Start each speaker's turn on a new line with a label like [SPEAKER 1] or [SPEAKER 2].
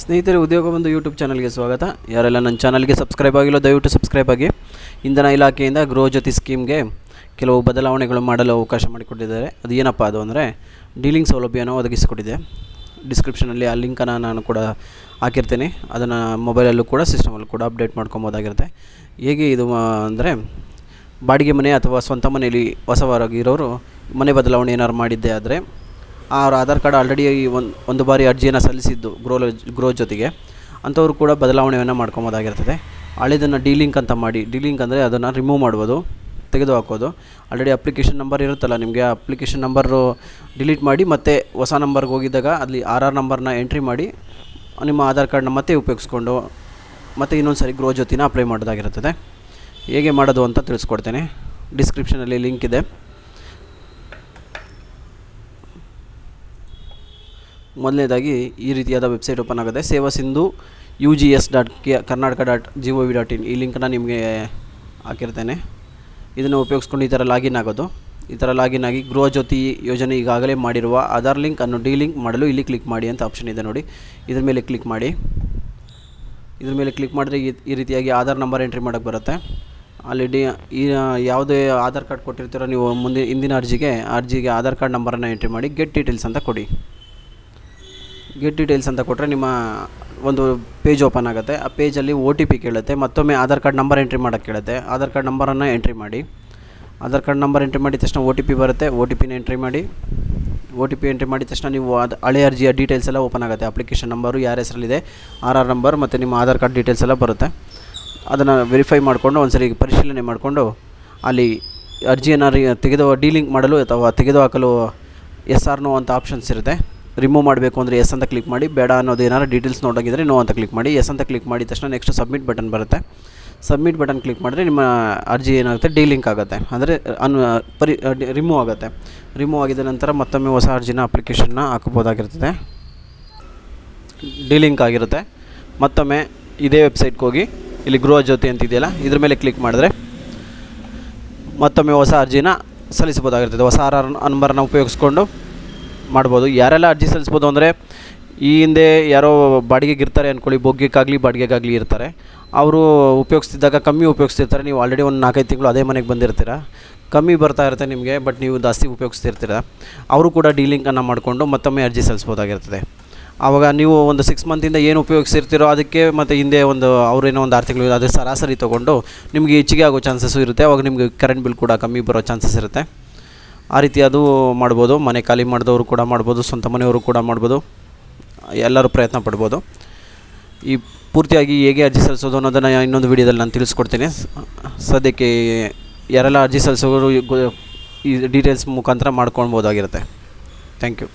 [SPEAKER 1] ಸ್ನೇಹಿತರೆ, ಉದ್ಯೋಗ ಬಂದು ಯೂಟ್ಯೂಬ್ ಚಾನಲ್ಗೆ ಸ್ವಾಗತ. ಯಾರೆಲ್ಲ ನನ್ನ ಚಾನಲ್ಗೆ ಸಬ್ಸ್ಕ್ರೈಬ್ ಆಗಿಲ್ಲ, ದಯವಿಟ್ಟು ಸಬ್ಸ್ಕ್ರೈಬ್ ಆಗಿ. ಇಂಧನ ಇಲಾಖೆಯಿಂದ ಗೃಹ ಜ್ಯೋತಿ ಸ್ಕೀಮ್ಗೆ ಕೆಲವು ಬದಲಾವಣೆಗಳು ಮಾಡಲು ಅವಕಾಶ ಮಾಡಿಕೊಟ್ಟಿದ್ದಾರೆ. ಅದು ಏನಪ್ಪ ಅದು ಅಂದರೆ ಡೀಲಿಂಗ್ ಸೌಲಭ್ಯನ ಒದಗಿಸಿಕೊಟ್ಟಿದೆ. ಡಿಸ್ಕ್ರಿಪ್ಷನಲ್ಲಿ ಆ ಲಿಂಕನ್ನು ನಾನು ಕೂಡ ಹಾಕಿರ್ತೀನಿ. ಅದನ್ನು ಮೊಬೈಲಲ್ಲೂ ಕೂಡ ಸಿಸ್ಟಮಲ್ಲೂ ಕೂಡ ಅಪ್ಡೇಟ್ ಮಾಡ್ಕೊಬೋದಾಗಿರುತ್ತೆ. ಹೇಗೆ ಇದು ಅಂದರೆ, ಬಾಡಿಗೆ ಮನೆ ಅಥವಾ ಸ್ವಂತ ಮನೆಯಲ್ಲಿ ಹೊಸವರಾಗಿರೋರು ಮನೆ ಬದಲಾವಣೆ ಏನಾದ್ರು ಮಾಡಿದ್ದೆ ಆದರೆ ಅವ್ರ ಆಧಾರ್ ಕಾರ್ಡ್ ಆಲ್ರೆಡಿ ಒಂದು ಒಂದು ಬಾರಿ ಅರ್ಜಿಯನ್ನು ಸಲ್ಲಿಸಿದ್ದು ಗ್ರೋ ಗ್ರೋ ಜೊತೆಗೆ. ಅಂಥವ್ರು ಕೂಡ ಬದಲಾವಣೆಯನ್ನು ಮಾಡ್ಕೊಬೋದಾಗಿರ್ತದೆ. ಹಳೆದನ್ನು ಡೀಲಿಂಕ್ ಅಂತ ಮಾಡಿ ಡೀಲಿಂಕ್ ಅಂದರೆ ಅದನ್ನು ರಿಮೂವ್ ಮಾಡ್ಬೋದು ತೆಗೆದು ಹಾಕೋದು ಆಲ್ರೆಡಿ ಅಪ್ಲಿಕೇಶನ್ ನಂಬರ್ ಇರುತ್ತಲ್ಲ ನಿಮಗೆ, ಆ ಅಪ್ಲಿಕೇಶನ್ ನಂಬರು ಡಿಲೀಟ್ ಮಾಡಿ ಮತ್ತೆ ಹೊಸ ನಂಬರ್ಗೆ ಹೋಗಿದ್ದಾಗ ಅಲ್ಲಿ ಆರ್ ಆರ್ ನಂಬರ್ನ ಎಂಟ್ರಿ ಮಾಡಿ, ನಿಮ್ಮ ಆಧಾರ್ ಕಾರ್ಡ್ನ ಮತ್ತೆ ಉಪಯೋಗಿಸ್ಕೊಂಡು, ಮತ್ತೆ ಇನ್ನೊಂದು ಸರಿ ಗ್ರೋ ಜೊತೆನ ಅಪ್ಲೈ ಮಾಡೋದಾಗಿರುತ್ತದೆ ಹೇಗೆ ಮಾಡೋದು ಅಂತ ತಿಳಿಸ್ಕೊಡ್ತೇನೆ. ಡಿಸ್ಕ್ರಿಪ್ಷನಲ್ಲಿ ಲಿಂಕ್ ಇದೆ. ಮೊದಲನೇದಾಗಿ ಈ ರೀತಿಯಾದ ವೆಬ್ಸೈಟ್ ಓಪನ್ ಆಗುತ್ತೆ. Seva Sindhu U G S dot K, Karnataka dot G O V dot in. ಈ ಲಿಂಕನ್ನ ನಿಮಗೆ ಹಾಕಿರ್ತೇನೆ. ಇದನ್ನು ಉಪಯೋಗಿಸ್ಕೊಂಡು ಈ ಥರ ಲಾಗಿನ್ ಆಗೋದು. ಈ ಥರ ಲಾಗಿನ್ ಆಗಿ ಗೃಹ ಜ್ಯೋತಿ ಯೋಜನೆ ಈಗಾಗಲೇ ಮಾಡಿರುವ ಆಧಾರ್ ಲಿಂಕ್ ಅನ್ನು ಡಿ ಲಿಂಕ್ ಮಾಡಲು ಇಲ್ಲಿ ಕ್ಲಿಕ್ ಮಾಡಿ ಅಂತ ಆಪ್ಷನ್ ಇದೆ ನೋಡಿ. ಇದ್ರ ಮೇಲೆ ಕ್ಲಿಕ್ ಮಾಡಿ. ಇದ್ರ ಮೇಲೆ ಕ್ಲಿಕ್ ಮಾಡಿದ್ರೆ ಈ ರೀತಿಯಾಗಿ ಆಧಾರ್ ನಂಬರ್ ಎಂಟ್ರಿ ಮಾಡೋಕ್ಕೆ ಬರುತ್ತೆ. ಅಲ್ಲಿ ಡಿ, ಈ, ಯಾವುದೇ ಆಧಾರ್ ಕಾರ್ಡ್ ಕೊಟ್ಟಿರ್ತೀರೋ ನೀವು ಮುಂದೆ ಹಿಂದಿನ ಅರ್ಜಿಗೆ ಅರ್ಜಿಗೆ ಆಧಾರ್ ಕಾರ್ಡ್ ನಂಬರನ್ನು ಎಂಟ್ರಿ ಮಾಡಿ, ಗೆಟ್ ಡೀಟೇಲ್ಸ್ ಅಂತ ಕೊಡಿ. ಗೆಟ್ ಡೀಟೇಲ್ಸ್ ಅಂತ ಕೊಟ್ಟರೆ ನಿಮ್ಮ ಒಂದು ಪೇಜ್ ಓಪನ್ ಆಗುತ್ತೆ. ಆ ಪೇಜಲ್ಲಿ ಓ ಟಿ ಪಿ ಕೇಳುತ್ತೆ. ಮತ್ತೊಮ್ಮೆ ಆಧಾರ್ ಕಾರ್ಡ್ ನಂಬರ್ ಎಂಟ್ರಿ ಮಾಡೋಕ್ಕೆ ಕೇಳುತ್ತೆ. ಆಧಾರ್ ಕಾರ್ಡ್ ನಂಬರನ್ನು ಎಂಟ್ರಿ ಮಾಡಿ. ಆಧಾರ್ ಕಾರ್ಡ್ ನಂಬರ್ ಎಂಟ್ರಿ ಮಾಡಿದ ತಕ್ಷಣ ಒ ಟಿ ಪಿ ಬರುತ್ತೆ. ಓ ಟಿ ಪಿನ ಎಂಟ್ರಿ ಮಾಡಿ. ಓ ಟಿ ಪಿ ಎಂಟ್ರಿ ಮಾಡಿದ ತಕ್ಷಣ ನೀವು ಅದು ಹಳೆ ಅರ್ಜಿಯ ಡೀಟೇಲ್ಸ್ ಎಲ್ಲ ಓಪನ್ ಆಗುತ್ತೆ. ಅಪ್ಲಿಕೇಶನ್ ನಂಬರು ಯಾರ ಹೆಸರಲ್ಲಿದೆ ಆರ್ ಆರ್ ನಂಬರ್ ಮತ್ತು ನಿಮ್ಮ ಆಧಾರ್ ಕಾರ್ಡ್ ಡೀಟೇಲ್ಸ್ ಎಲ್ಲ ಬರುತ್ತೆ. ಅದನ್ನು ವೆರಿಫೈ ಮಾಡಿಕೊಂಡು ಒಂದು ಸರಿ ಪರಿಶೀಲನೆ ಮಾಡಿಕೊಂಡು ಅಲ್ಲಿ ಅರ್ಜಿಯನ್ನು ತೆಗೆದು ಡೀಲಿಂಕ್ ಮಾಡಲು ಅಥವಾ ತೆಗೆದುಹಾಕಲು ಎಸ್ ಆರ್ ನೋ ಅಂತ ಆಪ್ಷನ್ಸ್ ಇರುತ್ತೆ. ರಿಮೂವ್ ಮಾಡಬೇಕು ಅಂದರೆ ಎಸ್ ಅಂತ ಕ್ಲಿಕ್ ಮಾಡಿ, ಬೇಡ ಅನ್ನೋದು ಏನಾರು ಡೀಟೇಲ್ಸ್ ನೋಡೋಗಿದ್ರೆ ನೋ ಅಂತ ಕ್ಲಿಕ್ ಮಾಡಿ, ಎಸ್ ಅಂತ ಕ್ಲಿಕ್ ಮಾಡಿದ ತಕ್ಷಣ ನೆಕ್ಸ್ಟ್ ಸಬ್ಮಿಟ್ ಬಟನ್ ಬರುತ್ತೆ. ಸಬ್ಮಿಟ್ ಬಟನ್ ಕ್ಲಿಕ್ ಮಾಡಿದ್ರೆ ನಿಮ್ಮ ಅರ್ಜಿ ಏನಾಗುತ್ತೆ ಡೀಲಿಂಕ್ ಆಗುತ್ತೆ. ಅಂದರೆ ಅನ್ ಪರಿ ರಿಮೂವ್ ಆಗುತ್ತೆ. ರಿಮೂವ್ ಆಗಿದ ನಂತರ ಮತ್ತೊಮ್ಮೆ ಹೊಸ ಅರ್ಜಿನ ಅಪ್ಲಿಕೇಶನ್ನ ಹಾಕಬೋದಾಗಿರ್ತದೆ ಡೀಲಿಂಕ್ ಆಗಿರುತ್ತೆ. ಮತ್ತೊಮ್ಮೆ ಇದೇ ವೆಬ್ಸೈಟ್ಗೆ ಹೋಗಿ, ಇಲ್ಲಿ ಗೃಹ ಜ್ಯೋತಿ ಅಂತಿದೆಯಲ್ಲ ಇದ್ರ ಮೇಲೆ ಕ್ಲಿಕ್ ಮಾಡಿದ್ರೆ ಮತ್ತೊಮ್ಮೆ ಹೊಸ ಅರ್ಜಿನ ಸಲ್ಲಿಸ್ಬೋದಾಗಿರ್ತದೆ ಹೊಸ ಆರ್ ಆರ್ ನಂಬರ್ನ ಉಪಯೋಗಿಸ್ಕೊಂಡು ಮಾಡ್ಬೋದು. ಯಾರೆಲ್ಲ ಅರ್ಜಿ ಸಲ್ಲಿಸ್ಬೋದು ಅಂದರೆ ಈ ಹಿಂದೆ ಯಾರೋ ಬಾಡಿಗೆಗೆ ಇರ್ತಾರೆ ಅಂದ್ಕೊಳ್ಳಿ ಬೊಗ್ಗೆಗಾಗಲಿ ಬಾಡಿಗೆಗಾಗಲಿ ಇರ್ತಾರೆ. ಅವರು ಉಪಯೋಗಿಸ್ತಿದ್ದಾಗ ಕಮ್ಮಿ ಉಪಯೋಗಿಸ್ತಿರ್ತಾರೆ. ನೀವು ಆಲ್ರೆಡಿ ಒಂದು ನಾಲ್ಕೈದು ತಿಂಗಳು ಅದೇ ಮನೆಗೆ ಬಂದಿರ್ತೀರ. ಕಮ್ಮಿ ಬರ್ತಾ ಇರುತ್ತೆ ನಿಮಗೆ ಬಟ್ ನೀವು ಜಾಸ್ತಿ ಉಪಯೋಗಿಸ್ತಿರ್ತೀರ. ಅವರು ಕೂಡ ಡೀಲಿಂಗನ್ನು ಮಾಡಿಕೊಂಡು ಮತ್ತೊಮ್ಮೆ ಅರ್ಜಿ ಸಲ್ಲಿಸ್ಬೋದಾಗಿರ್ತದೆ. ಆವಾಗ ನೀವು ಒಂದು ಸಿಕ್ಸ್ ಮಂತಿಂದ ಏನು ಉಪಯೋಗಿಸಿರ್ತೀರೋ ಅದಕ್ಕೆ ಮತ್ತು ಹಿಂದೆ ಒಂದು ಅವರೇನೋ ಒಂದು ಆರು ತಿಂಗಳು ಅದ್ರ ಸರಾಸರಿ ತೊಗೊಂಡು ನಿಮಗೆ ಹೆಚ್ಚಿಗೆ ಆಗೋ ಚಾನ್ಸಸ್ಸು ಇರುತ್ತೆ. ಆವಾಗ ನಿಮಗೆ ಕರೆಂಟ್ ಬಿಲ್ ಕೂಡ ಕಮ್ಮಿ ಬರೋ ಚಾನ್ಸಸ್ ಇರುತ್ತೆ. ಆ ರೀತಿ ಅದು ಮಾಡ್ಬೋದು. ಮನೆ ಖಾಲಿ ಮಾಡಿದವರು ಕೂಡ ಮಾಡ್ಬೋದು, ಸ್ವಂತ ಮನೆಯವರು ಕೂಡ ಮಾಡ್ಬೋದು. ಎಲ್ಲರೂ ಪ್ರಯತ್ನ ಪಡ್ಬೋದು. ಈ ಪೂರ್ತಿಯಾಗಿ ಹೇಗೆ ಅರ್ಜಿ ಸಲ್ಲಿಸೋದು ಅನ್ನೋದನ್ನು ಇನ್ನೊಂದು ವೀಡಿಯೋದಲ್ಲಿ ನಾನು ತಿಳಿಸ್ಕೊಡ್ತೀನಿ. ಸದ್ಯಕ್ಕೆ ಯಾರೆಲ್ಲ ಅರ್ಜಿ ಸಲ್ಲಿಸೋರು ಈ ಡೀಟೇಲ್ಸ್ ಮುಖಾಂತರ ಮಾಡ್ಕೊಳ್ಬೋದಾಗಿರುತ್ತೆ. Thank you